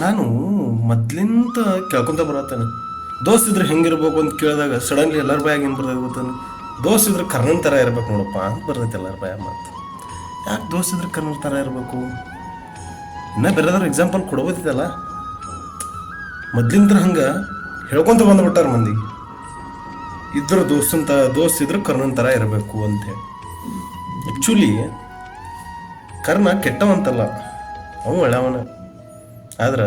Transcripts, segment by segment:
ನಾನು ಮೊದ್ಲಿಂತ ಕೇಳ್ಕೊಂತ ಬರತ್ತೇನೆ. ದೋಸ್ತ್ ಇದ್ರೆ ಹೆಂಗಿರ್ಬೇಕು ಅಂತ ಕೇಳಿದಾಗ ಸಡನ್ಲಿ ಎಲ್ಲರ ಬಾಯಾಗ ಏನು ಬರ್ತದೆ ಗೊತ್ತಾನೆ? ದೋಸ್ತ್ ಇದ್ರೆ ಕರ್ಣನ್ ಥರ ಇರ್ಬೇಕು ನೋಡಪ್ಪ ಅಂತ ಬರ್ತೈತೆ ಎಲ್ಲರ ಬಾಯ ಮಾತು. ಯಾಕೆ ದೋಸ್ತ್ ಇದ್ರೆ ಕರ್ಣನ್ ಥರ ಇರಬೇಕು? ಇನ್ನೂ ಬೇರೆದವ್ರು ಎಕ್ಸಾಂಪಲ್ ಕೊಡ್ಬೋದಿತ್ತಲ್ಲ? ಮೊದ್ಲಿಂದ್ರ ಹಂಗೆ ಹೇಳ್ಕೊಂತ ಬಂದ್ಬಿಟ್ಟಾರ ಮಂದಿಗೆ ಇದ್ರ ದೋಸ್ತಂತ ದೋಸ್ತ್ ಇದ್ರೆ ಕರ್ಣನ್ ಥರ ಇರಬೇಕು ಅಂತೇಳಿ ಆ್ಯಕ್ಚುಲಿ ಕರ್ಣ ಕೆಟ್ಟವಂತಲ್ಲ. ಅವನು ಒಳ್ಳೆಯವನ. ಆದ್ರೆ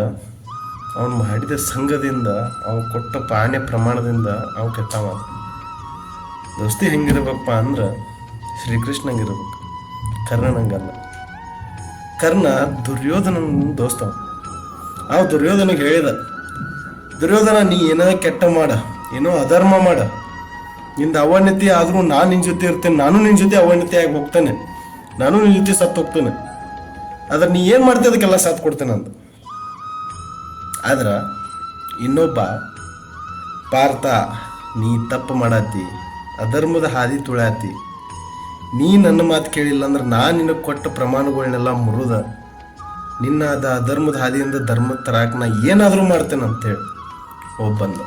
ಅವನು ಮಾಡಿದ ಸಂಘದಿಂದ ಅವನು ಕೊಟ್ಟ ಪಾಣ್ಯ ಪ್ರಮಾಣದಿಂದ ಅವನು ಕೆಟ್ಟವ ದೋಸ್ತಿ ಹೆಂಗಿರ್ಬೇಕಪ್ಪ ಅಂದ್ರೆ ಶ್ರೀಕೃಷ್ಣಂಗಿರ್ಬೇಕು ಕರ್ಣನಂಗಲ್ಲ ಕರ್ಣ ದುರ್ಯೋಧನನ ದೋಸ್ತ ಅವ ದುರ್ಯೋಧನಿಗೆ ಹೇಳಿದ, ದುರ್ಯೋಧನ, ನೀ ಏನೋ ಕೆಟ್ಟ ಮಾಡ, ಏನೋ ಅಧರ್ಮ ಮಾಡ. ನಿಂದ ಅವನತಿ ಆದರೂ ನಾನು ನಿನ್ನ ಜೊತೆ ಇರ್ತೇನೆ, ನಾನು ನಿನ್ನ ಜೊತೆ ಅವನತಿ ಆಗಿ ಹೋಗ್ತೇನೆ. ನಾನು ನಿನ್ನ ಜೊತೆ ಸತ್ತು ಹೋಗ್ತೇನೆ ಆದ್ರೆ ನೀ ಏನು ಮಾಡ್ತೀಯ ಅದಕ್ಕೆಲ್ಲ ಸಾಥ್ ಕೊಡ್ತೇನೆ ಅಂತ ಆದ್ರೆ ಇನ್ನೊಬ್ಬ, ಪಾರ್ಥ, ನೀ ತಪ್ಪು ಮಾಡತ್ತಿ ಅಧರ್ಮದ ಹಾದಿ ತುಳಾತಿ ನೀ ನನ್ನ ಮಾತು ಕೇಳಿಲ್ಲ ಅಂದ್ರೆ ನಾನು ನಿನಗೆ ಕೊಟ್ಟ ಪ್ರಮಾಣಗಳನ್ನೆಲ್ಲ ಮುರಿದ. ನಿನ್ನ ಅದ ಅಧರ್ಮದ ಹಾದಿಯಿಂದ ಧರ್ಮದ ತರಾಕ ನಾ ಏನಾದರೂ ಮಾಡ್ತೇನೆ ಅಂತೇಳಿ ಒಬ್ಬಂದ.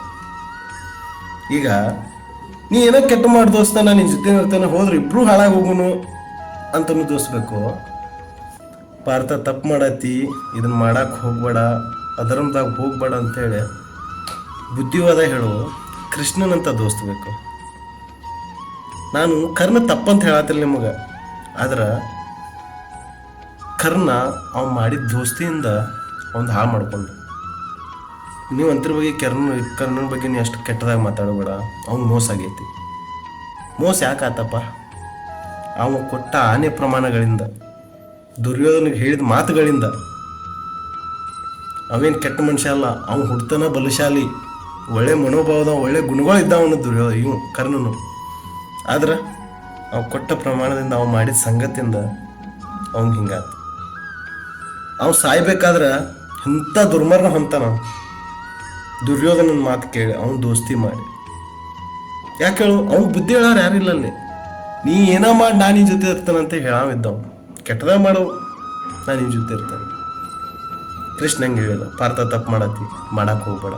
ಈಗ, ನೀ ಏನೋ ಕೆಟ್ಟ ಮಾಡಿ ದೋಸ್ತ ನಾನು ನಿನ್ನ ಜೊತೆ ಇರ್ತಾನೆ, ಹೋದ್ರೆ ಇಬ್ರು ಹಾಳಾಗಿ ಹೋಗುನು ಅಂತನೂ ದೋಸ್ಬೇಕು ಭಾರತ ತಪ್ಪು ಮಾಡತ್ತಿ ಇದನ್ನ ಮಾಡಕ್ಕೆ ಹೋಗ್ಬೇಡ. ಅಧರ್ಮದಾಗ ಹೋಗ್ಬೇಡ ಅಂತೇಳಿ ಬುದ್ಧಿವಾದ ಹೇಳು ಕೃಷ್ಣನಂತ ದೋಸ್ತ ಬೇಕು. ನಾನು ಕರ್ಣ ತಪ್ಪಂತ ಹೇಳತ್ತಿಲ್ಲ ನಿಮಗೆ. ಆದ್ರೆ ಕರ್ಣ ಅವ್ನು ಮಾಡಿದ ದೋಸ್ತಿಯಿಂದ ಅವ್ನು ಹಾಳು ಮಾಡ್ಕೊಂಡು ನೀವು ಅಂತರ ಬಗ್ಗೆ ಕರ್ಣ ಕರ್ಣನ ಬಗ್ಗೆ ನೀವು ಅಷ್ಟು ಕೆಟ್ಟದಾಗ ಮಾತಾಡಬೇಡ. ಅವ್ನು ಮೋಸ ಆಗೈತಿ. ಮೋಸ ಯಾಕೆ ಆತಪ್ಪ? ಅವನು ಕೊಟ್ಟ ಆನೆ ಪ್ರಮಾಣಗಳಿಂದ, ದುರ್ಯೋಧನಿಗೆ ಹೇಳಿದ ಮಾತುಗಳಿಂದ ಅವೇನು ಕೆಟ್ಟ ಮನುಷ್ಯ ಅಲ್ಲ, ಅವ್ನು ಹುಡ್ತನ ಬಲಶಾಲಿ, ಒಳ್ಳೆ ಮನೋಭಾವದ, ಒಳ್ಳೆ ಗುಣಗಳು ಇದ್ದಾವನು ದುರ್ಯೋ ಇವು ಕರ್ಣನು. ಆದ್ರೆ ಅವು ಕೊಟ್ಟ ಪ್ರಮಾಣದಿಂದ ಅವು ಮಾಡಿದ ಸಂಗತಿಯಿಂದ ಅವನ್ ಹಿಂಗಾತ. ಅವ್ ಸಾಯ್ಬೇಕಾದ್ರೆ ಇಂಥ ದುರ್ಮರಣ ಹೊಂತಾನ? ದುರ್ಯೋಧನನ ಮಾತು ಕೇಳಿ ಅವನ್ ದೋಸ್ತಿ ಮಾಡಿ. ಯಾಕೆ ಹೇಳು? ಅವ್ನು ಬುದ್ಧಿ ಹೇಳೋರು ಯಾರಿಲ್ಲ ಅಲ್ಲಿ. ನೀ ಏನೋ ಮಾಡಿ ನಾನು ನಿನ್ನ ಜೊತೆ ಇರ್ತಾನಂತ ಹೇಳಾವಿದ್ದವ್ ಕೆಟ್ಟದಾಗ ಮಾಡೋ ನಾನು ನಿನ್ನ ಜೊತೆ ಇರ್ತಾನೆ. ಕೃಷ್ಣ ಹಂಗೆ ಹೇಳಿದ, ಪಾರ್ಥ ತಪ್ಪು ಮಾಡತ್ತಿ ಮಾಡಕ್ಕೆ ಹೋಗ್ಬೇಡ.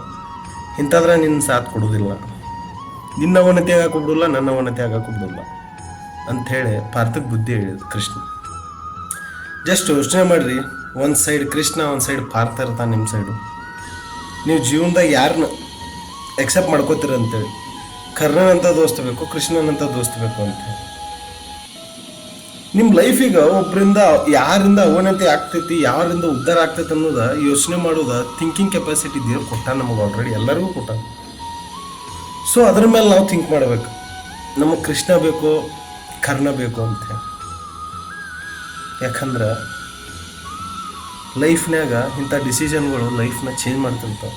ಇಂಥದ್ರೆ ನಿನ್ನ ಸಾಥ್ ಕೊಡೋದಿಲ್ಲ. ನಿನ್ನ ಅವನತೆ ಆಗಕ್ಕೆ ಬಿಡೋಲ್ಲ ನನ್ನ ಅವನತೆ ಆಗಕ್ಕೆ ಬಿಡೋಲ್ಲ ಅಂಥೇಳಿ ಪಾರ್ಥಕ್ಕೆ ಬುದ್ಧಿ ಹೇಳಿದ ಕೃಷ್ಣ. ಜಸ್ಟ್ ಯೋಚನೆ ಮಾಡಿರಿ, ಒಂದು ಸೈಡ್ ಕೃಷ್ಣ, ಒಂದು ಸೈಡ್ ಪಾರ್ಥ ಇರ್ತಾನೆ ನಿಮ್ಮ ಸೈಡು. ನೀವು ಜೀವನದಾಗ ಯಾರನ್ನ ಎಕ್ಸೆಪ್ಟ್ ಮಾಡ್ಕೋತೀರ ಅಂತೇಳಿ. ಕರ್ಣನಂತ ದೋಸ್ತ ಬೇಕು, ಕೃಷ್ಣನಂತ ದೋಸ್ತ ಬೇಕು ಅಂತೇಳಿ. ನಿಮ್ಮ ಲೈಫಿಗೆ ಒಬ್ಬರಿಂದ ಯಾರಿಂದ ಅವನತಿ ಆಗ್ತೈತಿ, ಯಾರಿಂದ ಉದ್ಧಾರ ಆಗ್ತೈತಿ ಅನ್ನೋದ ಯೋಚನೆ ಮಾಡೋದ ಥಿಂಕಿಂಗ್ ಕೆಪಾಸಿಟಿ ದೇವ್ರು ಕೊಟ್ಟ ನಮಗೆ ಆಲ್ರೆಡಿ ಎಲ್ಲರಿಗೂ ಕೊಟ್ಟ. ಸೊ ಅದ್ರ ಮೇಲೆ ನಾವು ಥಿಂಕ್ ಮಾಡ್ಬೇಕು. ನಮಗೆ ಕೃಷ್ಣ ಬೇಕು, ಕರ್ಣ ಬೇಕು ಅಂತ ಯಾಕಂದ್ರೆ ಲೈಫ್ನ್ಯಾಗ ಇಂಥ ಡಿಸಿಷನ್ಗಳು ಲೈಫ್ನ ಚೇಂಜ್ ಮಾಡ್ತಿರ್ತಾವೆ.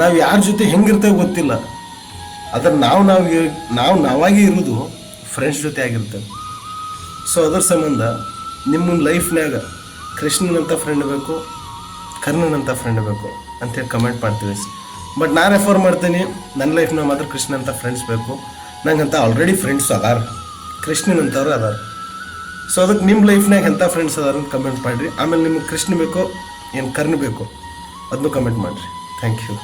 ನಾವು ಯಾರ ಜೊತೆ ಹೆಂಗಿರ್ತೇವೆ ಗೊತ್ತಿಲ್ಲ. ಅದ್ರ ನಾವು ನಾವು ನಾವು ನಾವಾಗೇ ಇರೋದು ಫ್ರೆಂಡ್ಸ್ ಜೊತೆ ಆಗಿರ್ತೇವೆ. ಸೊ ಅದರ ಸಂಬಂಧ, ನಿಮ್ಮ ಲೈಫ್ನಾಗ ಕೃಷ್ಣನಂಥ ಫ್ರೆಂಡ್ ಬೇಕು ಕರ್ಣನಂಥ ಫ್ರೆಂಡ್ ಬೇಕು ಅಂತೇಳಿ ಕಮೆಂಟ್ ಮಾಡ್ತೀವಿ. ಬಟ್ ನಾನು ರೆಫರ್ ಮಾಡ್ತೀನಿ, ನನ್ನ ಲೈಫ್ನಾಗ ಮಾತ್ರ ಕೃಷ್ಣನಂಥ ಫ್ರೆಂಡ್ಸ್ ಬೇಕು. ನಂಗಂತ ಆಲ್ರೆಡಿ ಫ್ರೆಂಡ್ಸ್ ಅದಾರ. ಕೃಷ್ಣನಂಥವ್ರು ಅದಾರ. ಸೊ ಅದಕ್ಕೆ ನಿಮ್ಮ ಲೈಫ್ನಾಗ ಎಂಥ ಫ್ರೆಂಡ್ಸ್ ಅದಾರ ಕಮೆಂಟ್ ಮಾಡಿರಿ. ಆಮೇಲೆ ನಿಮಗೆ ಕೃಷ್ಣ ಬೇಕೋ, ಏನು ಕರ್ಣ ಬೇಕೋ ಅದನ್ನು ಕಮೆಂಟ್ ಮಾಡಿರಿ. Thank you